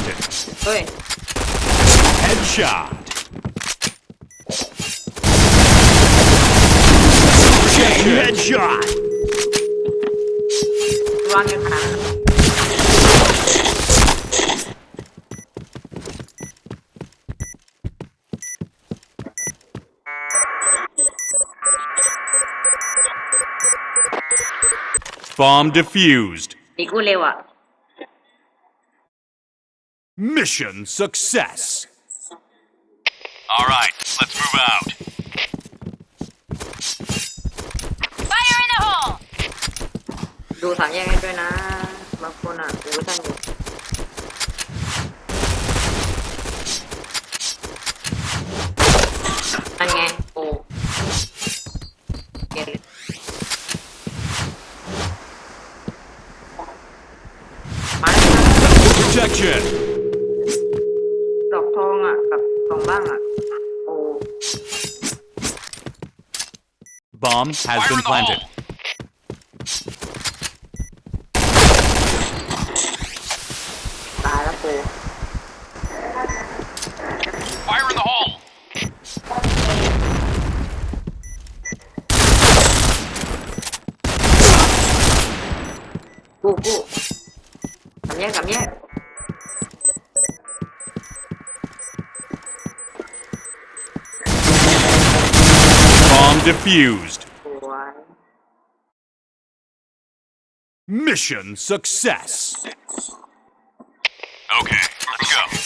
planted. Headshot. Chain headshot. Rocket Bomb defused. Ikulewa. Mission success! All right, let's move out. Fire in the hole! Protection! Bomb has Fire been planted. defused. Mission success. Okay, let's go.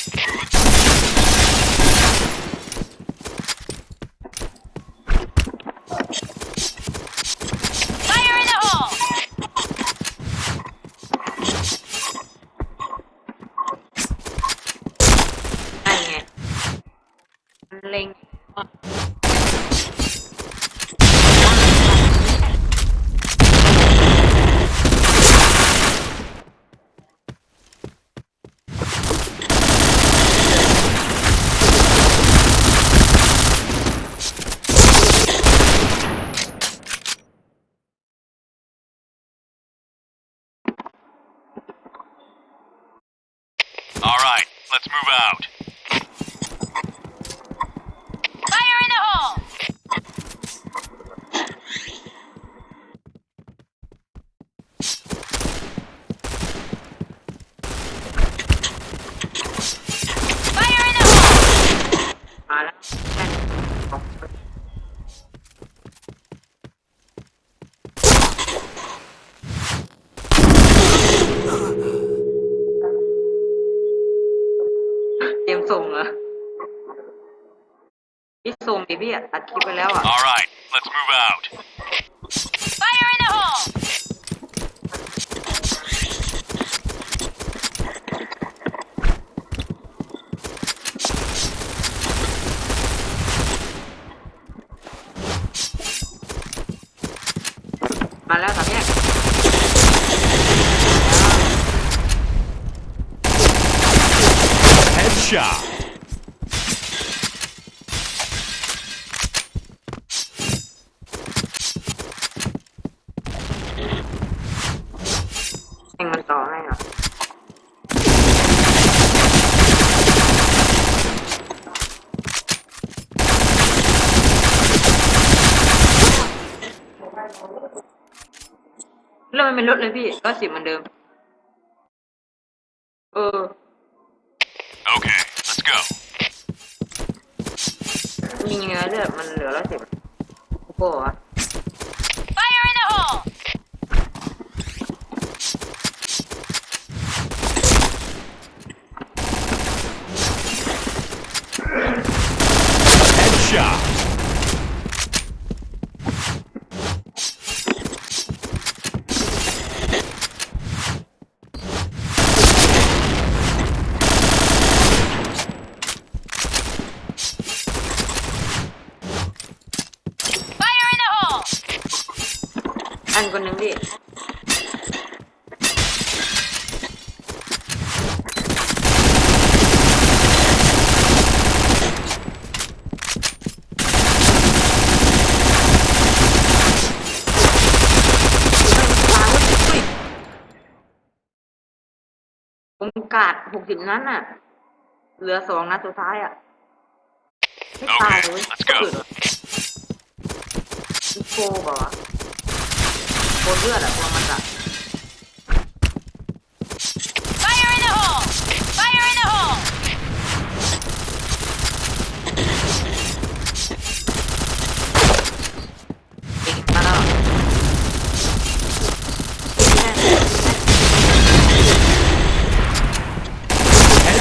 Fire in the hole! Fire. Link. All right, let's move out. พี่ซูมดิพี่อัดคลิปไปแล้วอ่ะ All right, let's move out. Fire in the hole! มาแล้วสามแยกแ Headshot. แล้วมันเป็นรถเลยพี่ร้อยสิบเหมือนเดิม เออโอเค let's go. ยิงไงเลือดมันเหลือร้อยสิบโอ้โหะอันคนหนึ่งพีโอมกาดหกสิบนั้นน่ะ เหลือสองนัดสุดท้ายอ่ะไม่ตายเลยเกิดโฟบ่ะ Fire in the hole! Fire in the hole!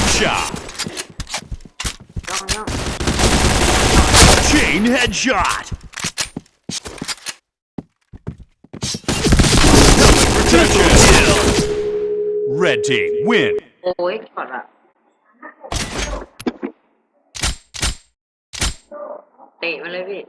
Headshot. Chain headshot. Red team win. โอ้ยอะเตะมาเลยพี่